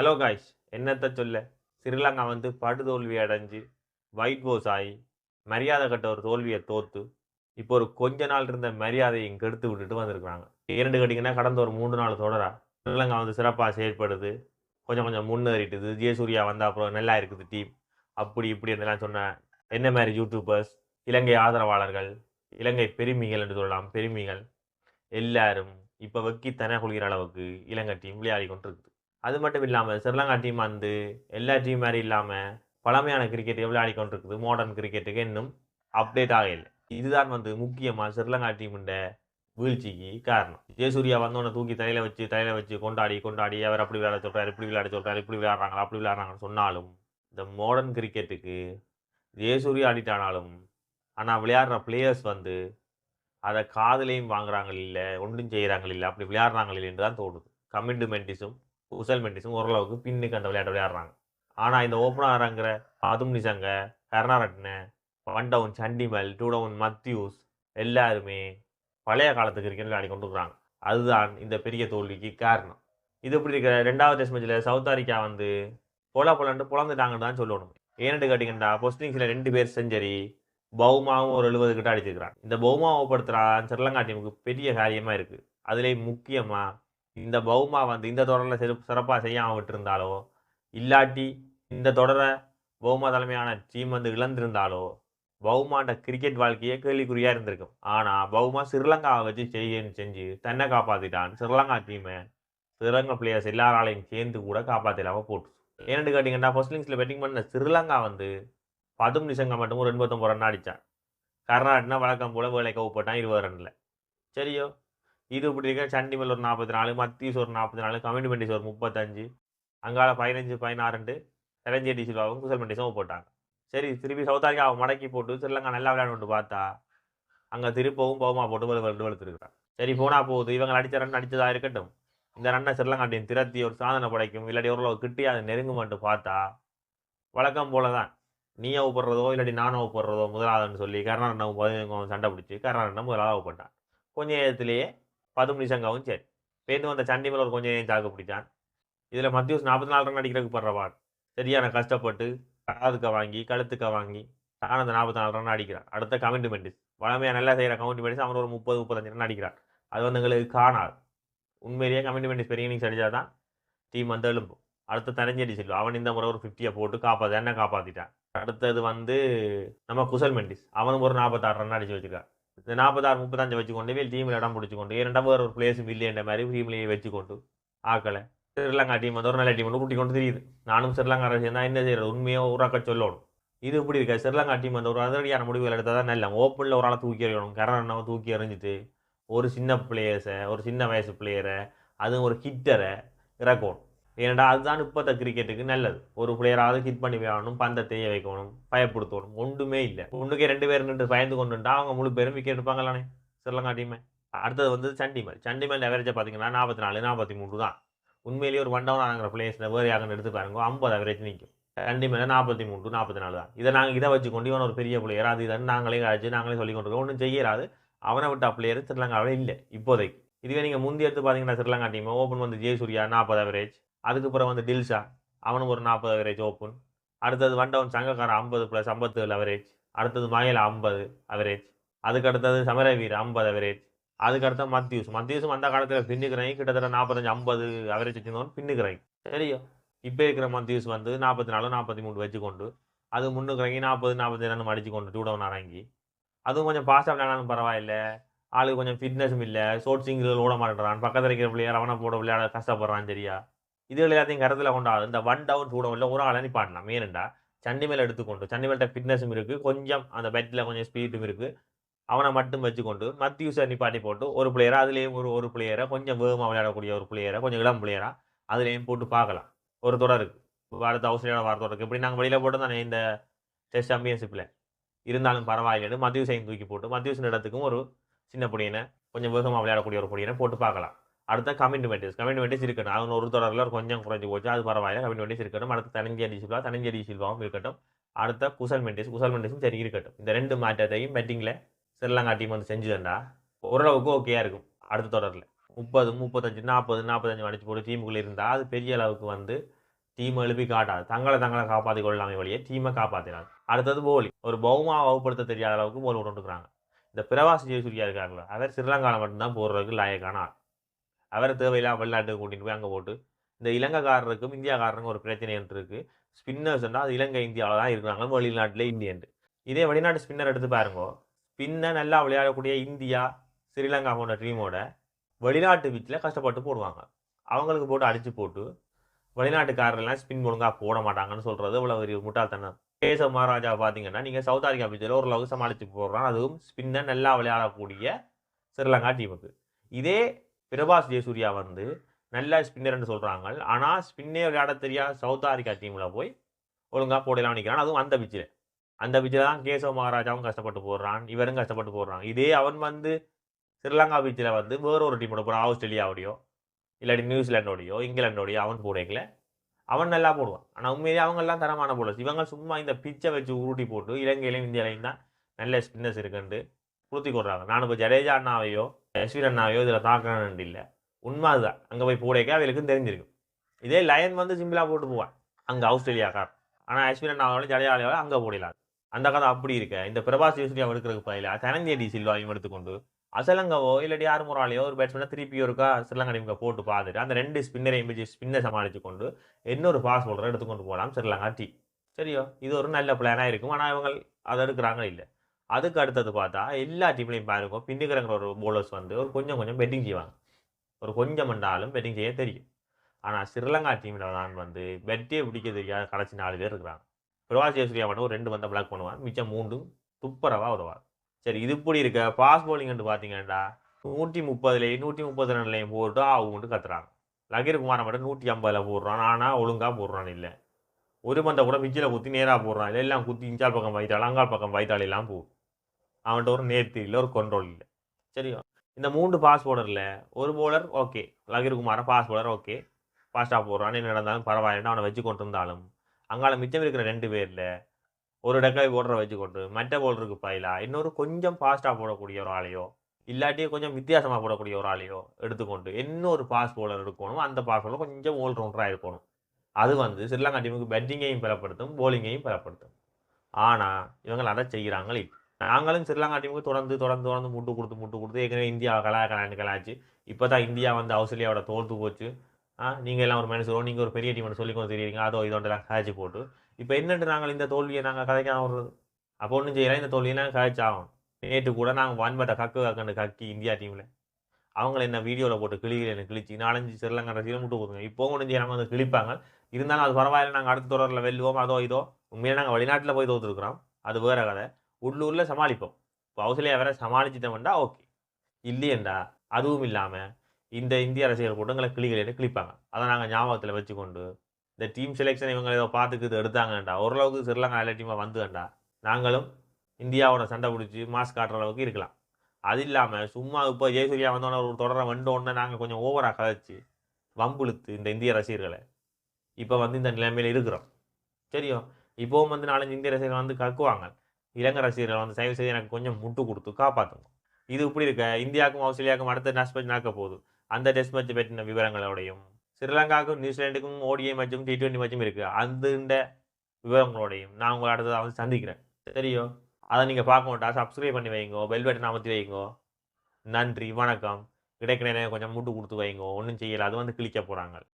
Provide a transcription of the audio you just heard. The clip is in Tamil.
ஹலோ காய்ஸ் என்னத்த சொல்ல? ஸ்ரீலங்கா வந்து படுதோல்வி அடைஞ்சு ஒயிட் வாஷ் ஆகி மரியாதை கட்ட ஒரு தோல்வியை தோற்று இப்போ ஒரு கொஞ்ச நாள் இருந்த மரியாதையை கெடுத்து விட்டுட்டு வந்திருக்கிறாங்க. இரண்டு கேட்டிங்கன்னா கடந்த ஒரு மூன்று நாள் தொடரா. ஸ்ரீலங்கா வந்து சிறப்பாக செயற்படுது கொஞ்சம் கொஞ்சம் முன்னேறிட்டுது. ஜெயசூர்யா வந்த அப்புறம் நல்லா இருக்குது டீம் அப்படி இப்படி இதெல்லாம் சொன்ன என்ன மாதிரி யூடியூபர்ஸ் இலங்கை ஆதரவாளர்கள் இலங்கை பெருமிகள் என்று சொல்லலாம். பெருமிகள். எல்லாரும் இப்போ வெக்கி தன கொள்கிற அளவுக்கு இலங்கை டீம் விளையாடி கொண்டிருக்குது. அது மட்டும் இல்லாமல் ஸ்ரீலங்கா டீம் வந்து எல்லா டீம் மாதிரி இல்லாமல் பழமையான கிரிக்கெட்டை எவ்வளோ ஆடிக்கொண்டிருக்குது? மாடர்ன் கிரிக்கெட்டுக்கு இன்னும் அப்டேட் ஆகலை இதுதான் வந்து முக்கியமாக ஸ்ரீலங்கா டீமுண்ட வீழ்ச்சிக்கு காரணம். ஜெயசூர்யா வந்தோடனே தூக்கி தலையில் வச்சு தலையில் வச்சு கொண்டாடி கொண்டாடி அவர் அப்படி விளையாட சொல்கிறார் இப்படி விளையாட சொல்கிறார் இப்படி விளையாடுறாங்க அப்படி விளையாடுறாங்கன்னு சொன்னாலும் இந்த மாடர்ன் கிரிக்கெட்டுக்கு ஜெயசூர்யா ஆடிட்டானாலும் ஆனால் விளையாடுற பிளேயர்ஸ் வந்து அதை காதலையும் வாங்குறாங்க இல்லை ஒன்றும் செய்கிறாங்க இல்லை அப்படி விளையாடுறாங்க இல்லைன்னு தான் தோணுது. கமிண்டு உசல் மெண்டிஸும் ஓரளவுக்கு பின்னுக்கு அந்த விளையாட்டு விளையாடுறாங்க. ஆனால் இந்த ஓப்பனராங்கிற அதும் Nissanka Karunaratne one down Chandimal two down Mathews எல்லாருமே பழைய காலத்து கிரிக்கெட் விளையாடி கொண்டு இருக்கிறாங்க அதுதான் இந்த பெரிய தோல்விக்கு காரணம். இது இப்படி இருக்கிற ரெண்டாவது டெஸ்ட் மேட்ச்சில் சவுத் ஆரிக்கா வந்து பொல பொலன்ட்டு புலந்துட்டாங்கன்னு தான் சொல்லணும். ஏன்னு கேட்டிங்கன்னா போஸ்டிங்ஸில் ரெண்டு பேர் செஞ்சரி பவுமாவும் ஒரு எழுபது கிட்ட அடிச்சிருக்கிறான் இந்த பௌமாவை படுத்துறான் ஸ்ரீலங்கா டீமுக்கு பெரிய காரியமாக இருக்குது அதுலேயும் முக்கியமாக இந்த பவுமா வந்து இந்த தொடரில் சிறு சிறப்பாக செய்யாமல் விட்டுருந்தாலோ இல்லாட்டி இந்த தொடரை பவுமா தலைமையான டீம் வந்து இழந்திருந்தாலோ பவுமாண்ட கிரிக்கெட் வாழ்க்கையே கேள்விக்குறியாக இருந்திருக்கும். ஆனால் பவுமா ஸ்ரீலங்காவை வச்சு செய்யன்னு செஞ்சு தன்னை காப்பாற்றிட்டான் ஸ்ரீலங்கா டீமை ஸ்ரீலங்கா பிளேயர்ஸ் எல்லாராலையும் சேர்ந்து கூட காப்பாற்றலாமல் போட்டு. ஏன்னு கேட்டிங்கன்னா ஃபர்ஸ்ட் இன்னிங்ஸில் பேட்டிங் பண்ண ஸ்ரீலங்கா வந்து பதும் நிசங்கா மட்டும் ஒரு எண்பத்தொம்பது ரன் அடித்தான் கர்நாடகா வழக்கம் போல் வேலை கவுப்பட்டான் இருபது ரனில் சரியோ? இது இப்படி இருக்க? சண்டிமல் ஒரு நாற்பத்தி நாலு மத்தீஸ் ஒரு நாற்பத்தி நாலு கமிட்மெண்டிஸ் ஒரு முப்பத்தஞ்சு அங்கால பதினஞ்சு பதினாறுண்டு இளஞ்சேடி சில்வாவும் குசல் மெண்டிஸும் போட்டாங்க. சரி திருப்பி சவுத் ஆஃப்ரிக்காவை மடக்கி போட்டு ஸ்ரீலங்கா நல்லா விளையாண்டு பார்த்தா அங்கே திருப்பவும் பவுமா போட்டு வலு வெளு சரி போனா போகுது. இவங்க அடித்த ரன் அடித்ததாக இருக்கட்டும். இந்த ரன்னை ஸ்ரீலங்கா டீம் திரத்தி ஒரு சாதனை படைக்கும் இல்லாட்டி ஓரளவு கிட்டி அதை நெருங்குமான்ட்டு மட்டும் பார்த்தா வழக்கம் போல தான் நீ போடுறதோ இல்லாட்டி நானும் போடுறதோ முதலாவதுன்னு சொல்லி கருணாரண்ணவும் பதினஞ்சு சண்டை பிடிச்சி கருணாரண்ணம் முதலாவது போட்டான் கொஞ்ச நேரத்திலேயே பதுமணி சங்காவும் சரி. பேருந்து வந்த சண்டி ஒரு கொஞ்சம் ஏன் தாக்கு பிடிச்சான். இதில் மத்தியூஸ் நாற்பத்தி நாலு ரன் அடிக்கிறதுக்கு படுறவான் சரியான கஷ்டப்பட்டு காதுக்க வாங்கி கழுத்துக்க வாங்கி தான் அந்த நாற்பத்தி நாலு ரன் அடிக்கிறான். அடுத்த கமிட்மெண்ட்ஸ் வளமையாக நல்லா செய்கிற கமிட்மெண்ட்ஸ் அவன் ஒரு முப்பது முப்பத்தஞ்சு ரன் அடிக்கிறான். அது வந்து எங்களுக்கு காணாது. உண்மையிலேயே கமிட்மெண்ட்ஸ் பெரிய இன்னிங்ஸ் அடித்தா தான் டீம் வந்து எழும்பும். அடுத்த தனஞ்சேடி செல்வம் அவன் இந்த முறை ஒரு ஃபிஃப்டியை போட்டு காப்பாற்று என்ன காப்பாற்றிட்டான் அடுத்தது வந்து நம்ம குசல் மெண்டிஸ். அவனும் ஒரு நாற்பத்தாறு ரன் அடிச்சு வச்சுருக்கான். இந்த நாற்பத்தாறு முப்பத்தஞ்சு வச்சுக்கொண்டு வேல் டீமில் இடம் பிடிச்சிக்கொண்டு இரண்டாம் வேறு ஒரு பிளேஸும் இல்லைன்ற மாதிரி டீம்லேயே வச்சுக்கொண்டு ஆக்கலை. ஸ்ரீலங்கா டீம் வந்து ஒரு நல்ல டீம் வந்து கூட்டி கொண்டு தெரியுது. நானும் ஸ்ரீலங்கா அரசு தான் என்ன செய்யறது? உண்மையோ உறக்க சொல்லணும். இது இப்படி இருக்கா? ஸ்ரீலங்கா டீம் வந்து ஒரு அதிரடியான முடிவுகள் எடுத்தால் தான் நல்ல. ஓப்பனில் ஒரு ஆளை தூக்கி எறியணும். கரணவை தூக்கி எறிஞ்சிட்டு ஒரு சின்ன பிளேயர்ஸை ஒரு சின்ன வயசு பிளேயரை அதுவும் ஒரு ஹிட்டரை இறக்கணும். ஏன்டா அதுதான் இப்போத்த கிரிக்கெட்டுக்கு நல்லது. ஒரு பிளேயராவது ஹிட் பண்ணி வைக்கணும் பந்தை தேய வைக்கணும் பயப்படுத்தணும். ஒன்றுமே இல்லை. ஒன்றுக்கே ரெண்டு பேர் நின்று பயந்து கொண்டுட்டா அவங்க முழு பேரும் விக்கெட் எடுப்பாங்களானே? ஸ்ரீலங்கா டீமை அடுத்தது வந்து சண்டிமல். சண்டிமல் அவரேஜை பார்த்தீங்கன்னா நாற்பத்தி நாலு நாற்பத்தி மூணு தான். உண்மையிலேயே ஒரு ஒன் டவுன் ஆகிற பிளேயர்ஸில் வேறு யாருன்னு எடுத்து பாருங்க ஐம்பது அவரேஜ் நிற்கும். சண்டிமேல நாற்பத்தி மூணு நாற்பத்தி நாலு தான். இதை நாங்கள் இதை வச்சுக்கொண்டு இவன் ஒரு பெரிய பிளேயர் அது இதுன்னு நாங்களே அழைச்சி நாங்களே சொல்லி கொண்டிருக்கோம் ஒன்றும் செய்யறாது. அவனை விட்டா பிளேயர் ஸ்ரீலங்காவில் இல்லை இப்போதைக்கு. இதுவே நீங்கள் முந்தி எடுத்து பார்த்தீங்கன்னா ஸ்ரீலங்கா டீம் ஓப்பன் வந்து ஜெயசூர்யா நாற்பது அவரேஜ் அதுக்கப்புறம் வந்து டில்ஷா அவனும் ஒரு நாற்பது அவரேஜ் ஓப்பன் அடுத்தது வண்டவன் சங்கக்காரன் ஐம்பது ப்ளஸ் ஐம்பத்தேழு அவரேஜ் அடுத்தது மயில் ஐம்பது அவரேஜ் அதுக்கு அடுத்தது சமரவீர் ஐம்பது அவரேஜ் அதுக்கடுத்த மத்தியூஸ். மத்தியூஸும் அந்த காலத்தில் பின்னுக்கிறேன் கிட்டத்தட்ட நாற்பத்தஞ்சு ஐம்பது அவரேஜ் வச்சிருந்தவன் பின்னுக்கிறேன் தெரியும் இப்போ இருக்கிற மத்தியூஸ் வந்து நாற்பத்தி நாலு நாற்பத்தி மூணு வச்சுக்கொண்டு அது முன்னுக்குறங்கி நாற்பது நாற்பத்தி ரெண்டு அடிச்சு கொண்டு டூ டவுன் இறங்கி அதுவும் கொஞ்சம் ஃபாஸ்ட்டாக விளையாடாலும் பரவாயில்ல. ஆளுக்கு கொஞ்சம் ஃபிட்னஸும் இல்லை. ஷோர்ட் சிங்கிள் ஓட மாட்டேறான் பக்கத்தில் இருக்கிற பிள்ளையார் அவனை போட விளையாட கஷ்டப்படுறான் சரியா? இது எல்லாத்தையும் கருத்தில் கொண்டாது இந்த ஒன் டவுன் டூ டவுனில் ஒரு ஆளை நிப்பாட்டினா மேனண்டா சண்டிமேல் எடுத்துக்கொண்டு சண்டிமேல்கிட்ட ஃபிட்னஸும் இருக்குது கொஞ்சம் அந்த பெட்டில் கொஞ்சம் ஸ்பீடும் இருக்குது அவனை மட்டும் வச்சுக்கொண்டு மத்தியூஸை நிப்பாட்டி போட்டு ஒரு பிளேயரை அதுலேயும் ஒரு ஒரு பிளேயரை கொஞ்சம் வேகமாக விளையாடக்கூடிய ஒரு பிளேயரை கொஞ்சம் இளம் பிளேயராக அதுலேயும் போட்டு பார்க்கலாம். ஒரு தொடருக்கு அடுத்த ஆஸ்திரேலியாவோட வார தொடருக்கு இப்படி நாங்கள் வெளியில் போட்டு தானே இந்த டெஸ்ட் சாம்பியன்ஷிப்பில் இருந்தாலும் பரவாயில்லைன்னு மத்தியூசையும் தூக்கி போட்டு மத்தியூசின் இடத்துக்கும் ஒரு சின்ன பிள்ளையனை கொஞ்சம் வேகமாக விளையாடக்கூடிய ஒரு பிள்ளையனை போட்டு பார்க்கலாம். அடுத்த கமிட்மெண்ட்ஸ் கமிட்மெண்ட்ஸ் இருக்கட்டும் அவங்க ஒரு தொடரில் கொஞ்சம் குறைஞ்சி போச்சு. அது பரவாயில்ல. கமிட்மெண்ட்ஸ் இருக்கட்டும் அடுத்த தனஞ்சேரி சில்வா தனஞ்சேரி சில்வாவும் இருக்கட்டும். அடுத்த குசல் மெண்டிஸ் குசல் மெண்டிஸும் சரி இருக்கட்டும். இந்த ரெண்டு மாற்றத்தையும் பேட்டிங்கில் ஸ்ரீலங்கா டீம் வந்து செஞ்சுதண்டா ஓரளவுக்கு ஓகேயா இருக்கும் அடுத்த தொடரில். முப்பது முப்பத்தஞ்சு நாற்பது நாற்பத்தஞ்சு அடிச்சு போட்டு டீமுக்குள்ளே இருந்தால் அது பெரிய அளவுக்கு வந்து டீம் எழுப்பி காட்டாது. தங்களை தங்களை காப்பாற்றி கொள்ளலாமே வழியே டீமை காப்பாற்றினாங்க அடுத்தது போலி ஒரு பௌமா வகுப்படுத்த தெரியாத அளவுக்கு போல் விட்டுருக்குறாங்க இந்த பிரவாசி ஜெயசூரியா இருக்காங்களோ அவர் ஸ்ரீலங்காவில் மட்டும்தான் போடுறதுக்கு லாயக்கான ஆள். அவர் தேவையில்லாம் வெளிநாட்டுக்கு கூட்டின்னு போய் அங்கே போட்டு இந்த இலங்கைக்காரருக்கும் இந்தியாக்காரருக்கும் ஒரு பிரச்சனை என்று இருக்குது ஸ்பின்னர்ஸ்னால் அது இலங்கை இந்தியாவில் தான் இருக்கிறாங்க வெளிநாட்டில் இந்தியன் இதே வெளிநாட்டு ஸ்பின்னர் எடுத்து பாருங்க. ஸ்பின்னை நல்லா விளையாடக்கூடிய இந்தியா ஸ்ரீலங்கா போன்ற டீமோட வெளிநாட்டு வீட்டில் கஷ்டப்பட்டு போடுவாங்க. அவங்களுக்கு போட்டு அடித்து போட்டு வெளிநாட்டுக்காரர்லாம் ஸ்பின் ஒழுங்காக போட மாட்டாங்கன்னு சொல்கிறது இவ்வளோ ஒரு முட்டாள்தனம். கேசவ மகாராஜா பார்த்தீங்கன்னா நீங்கள் சவுத் ஆப்பிரிக்கா பிச்சில் ஓரளவுக்கு சமாளித்து போடுறான். அதுவும் ஸ்பின்னை நல்லா விளையாடக்கூடிய ஸ்ரீலங்கா டீமுக்கு இதே பிரபாஸ் ஜெயசூர்யா வந்து நல்ல ஸ்பின்னர்னு சொல்கிறாங்க ஆனால் ஸ்பின்னே விளையாட தெரியாத சவுத் ஆப்பிரிக்கா டீமில் போய் ஒழுங்காக போடலாம் நிற்கிறான் அதுவும் அந்த பிச்சில் அந்த பிச்சில் தான் கேசவ மகாராஜாவும் கஷ்டப்பட்டு போடுறான். இவரும் கஷ்டப்பட்டு போடுறான். இதே அவன் வந்து ஸ்ரீலங்கா பீச்சில் வந்து வேறு ஒரு டீமோட போகிறான் ஆஸ்திரேலியாவோடையோ இல்லாட்டி நியூசிலாண்டோடையோ இங்கிலாண்டோடையோ அவன் போடைக்கல அவன் நல்லா போடுவான். ஆனால் உண்மையிலேயே அவங்கெல்லாம் தரமான போலர்ஸ் இவங்க சும்மா இந்த பிச்சை வச்சு உருட்டி போட்டு இலங்கையிலையும் இந்தியாலையும் தான் நல்ல ஸ்பின்னர்ஸ் இருக்குன்ட்டு குளுத்தி கொடுறாங்க நான் இப்போ ஜடேஜா அண்ணாவையோ யஸ்வீர் அண்ணாவையோ இதில் தாக்கணும்னு இல்லை உண்மை அதுதான். அங்கே போய் போடைக்க அவளுக்கும் தெரிஞ்சிருக்கும். இதே லயன் வந்து சிம்பிளாக போட்டு போவான். அங்கே ஆஸ்திரேலியாக்கார் ஆனால் யஸ்வீர் அண்ணாவோட ஜடேஜாவையோ அங்கே போடலாம். அந்த கதை அப்படி இருக்க. இந்த பிரபாஸ் யூஸ்லியா எடுக்கிறதுக்கு பதிலாக தனஞ்சேடி சில்வாவையும் எடுத்துக்கொண்டு அசலங்கவோ இல்லாட்டி யார் முறாலையோ ஒரு பேட்ஸ்மேனை திருப்பியோ இருக்கா ஸ்ரீலங்கா டீமுக்கு போட்டு பார்த்துட்டு அந்த ரெண்டு ஸ்பின்னரையும் வச்சு ஸ்பின்னை சமாளித்து கொண்டு இன்னொரு ஃபாஸ்ட் பவுலரை எடுத்துக்கொண்டு போகலாம் ஸ்ரீலங்கா டீம் சரியோ? இது ஒரு நல்ல பிளானாக இருக்கும். ஆனால் இவங்க அதை எடுக்கிறாங்க இல்லை. அதுக்கு அடுத்தது பார்த்தா எல்லா டீம்லையும் பாருங்க பின்னுக்கிறங்கிற ஒரு போலர்ஸ் வந்து ஒரு கொஞ்சம் கொஞ்சம் பெட்டிங் செய்வாங்க. ஒரு கொஞ்சம் பண்ணாலும் பெட்டிங் செய்ய தெரியும். ஆனால் ஸ்ரீலங்கா டீமில் தான் வந்து பெட்டே பிடிக்க தெரியாத கடைசி நாலு பேர் இருக்கிறாங்க பிரவாஸ் ஜெயசூர்யா மட்டும் ஒரு ரெண்டு பந்தை பிளாக் பண்ணுவான். மிச்சம் மூண்டும் துப்பரவாக வருவார் சரி இது இப்படி இருக்க? ஃபாஸ்ட் பவுலிங்னு பார்த்தீங்கன்னா நூற்றி முப்பதுலேயும் நூற்றி முப்பது ரன்லையும் போட்டு ஆகும்னு கத்துறாங்க. லகீர் குமாரை மட்டும் நூற்றி ஐம்பதில் போடுறான். ஆனால் ஒழுங்காக போடுறான் இல்லை. ஒரு பந்தை கூட பிச்சில் குத்தி நேராக போடுறான். இல்லை எல்லாம் குத்தி இஞ்சால் பக்கம் வைத்தாள் அங்கால் பக்கம் வைத்தாள் எல்லாம் போகும். அவன்கிட்ட ஒரு நேர்த்தி இல்லை ஒரு கண்ட்ரோல் இல்லை. சரியா? இந்த மூன்று பாஸ் போலரில் ஒரு போலர் ஓகே லகீர் குமாரை பாஸ் போலர் ஓகே ஃபாஸ்ட்டாக போடுறான். என்ன நடந்தாலும் பரவாயில்லைன்னு அவனை வச்சு கொண்டு இருந்தாலும் அங்கால மிச்சம் இருக்கிற ரெண்டு பேரில் ஒரு டக்கை போடுற வச்சு கொண்டு மற்ற போலருக்கு பயிலா இன்னொரு கொஞ்சம் ஃபாஸ்ட்டாக போடக்கூடிய ஒரு ஆளையோ இல்லாட்டியே கொஞ்சம் வித்தியாசமாக போடக்கூடிய ஒரு ஆளையோ எடுத்துக்கொண்டு இன்னொரு பாஸ் போலர் எடுக்கணும் அந்த பாஸ் போலர் கொஞ்சம் ஓல்ரவுண்டராக இருக்கணும். அது வந்து ஸ்ரீலங்கா டீமுக்கு பேட்டிங்கையும் பலப்படுத்தும் போலிங்கையும் பலப்படுத்தும். ஆனால் இவங்க அதை செய்கிறாங்களே நாங்களும் ஸ்ரீலங்கா டீமுக்கு தொடர்ந்து தொடர்ந்து தொடர்ந்து முட்டு கொடுத்து முட்டு கொடுத்து ஏற்கனவே இந்தியா கலா கலாண்டு கலாச்சு இப்போ தான் இந்தியா வந்து ஆஸ்திரேலியாவோட தோர்த்து போச்சு. ஆ நீங்கள் எல்லாம் ஒரு மனுஷரோ நீங்கள் ஒரு பெரிய டீம்னு சொல்லி கொண்டு தெரியுங்க அதோ இதோண்டெல்லாம் காய்ச்சி போட்டு. இப்போ என்னட்டு நாங்கள் இந்த தோல்வியை நாங்கள் கதைக்காம வருது அப்போ ஒன்றும் செய்யலாம் இந்த தோல்வியை நாங்கள் ஆகும் நேற்று கூட நாங்கள் வன்பட்ட கக்கு கக்கண்டு கக்கி இந்தியா டீமில் அவங்கள என்ன வீடியோவில் போட்டு கிளிகளை கிழிச்சு நாலஞ்சு ஸ்ரீலங்கா ரசிகர் முட்டு கொடுங்க. இப்போ ஒன்றும் செய்யறாங்க வந்து கிழிப்பாங்க. இருந்தாலும் அது பரவாயில்ல. நாங்கள் அடுத்த தொடரில் வெல்லுவோம். அதோ இதோ. உண்மையாக நாங்கள் வெளிநாட்டில் போய் தோற்றுருக்குறோம் அது வேற கதை. உள்ளூரில் சமாளிப்போம். இப்போ ஹவுஸ்லேயே வேற சமாளிச்சிட்டோம்டா ஓகே இல்லையண்டா அதுவும் இல்லாமல் இந்த இந்திய அரசியல் கூட்டங்களை கிளிகளை கிளிப்பாங்க அதை நாங்கள் ஞாபகத்தில் வச்சுக்கொண்டு இந்த டீம் செலெக்ஷன் இவங்க ஏதோ பார்த்துக்கிட்டு எடுத்தாங்கண்டா ஓரளவுக்கு ஸ்ரீலங்கா எல்லா டீமாக வந்துகண்டா நாங்களும் இந்தியாவோட சண்டை பிடிச்சி மாஸ்க் காட்டுற அளவுக்கு இருக்கலாம். அது இல்லாமல் சும்மா இப்போ ஜெயசூர்யா வந்தோடனே ஒரு தொடரை வந்தோடனே நாங்கள் கொஞ்சம் ஓவராக கதைச்சு வம்புழுத்து இந்த இந்திய ரசிகர்களை இப்போ வந்து இந்த நிலைமையில் இருக்கிறோம். சரியோ? இப்போவும் வந்து நாலஞ்சு இந்திய ரசிகர்கள் வந்து கக்குவாங்க. இலங்கை ரசிகர்கள் வந்து தயவு செய்து எனக்கு கொஞ்சம் முட்டு கொடுத்து காப்பாற்றுங்க இது இப்படி இருக்க இந்தியாவுக்கும் ஆஸ்திரேலியாவுக்கும் அடுத்த டெஸ்ட் மேட்ச் நடக்க போகுது. அந்த டெஸ்ட் மேட்ச் பற்றின விவரங்களோடையும் ஸ்ரீலங்காவுக்கும் நியூசிலாண்டுக்கும் ஓடிஐ மேட்சும் டி டுவெண்ட்டி மேட்சும் இருக்குது அந்த விவரங்களோடையும் நான் உங்களை அடுத்ததாக வந்து சந்திக்கிறேன். சரியோ? அதை நீங்கள் பார்க்க மாட்டா சப்ஸ்கிரைப் பண்ணி வைங்கோ பெல் பட்டன் அமர்த்தி வைங்கோ. நன்றி வணக்கம். கிடைக்கிற கொஞ்சம் முட்டு கொடுத்து வைங்கோ. ஒன்றும் செய்யலை. அது வந்து கிளிக்க போகிறாங்க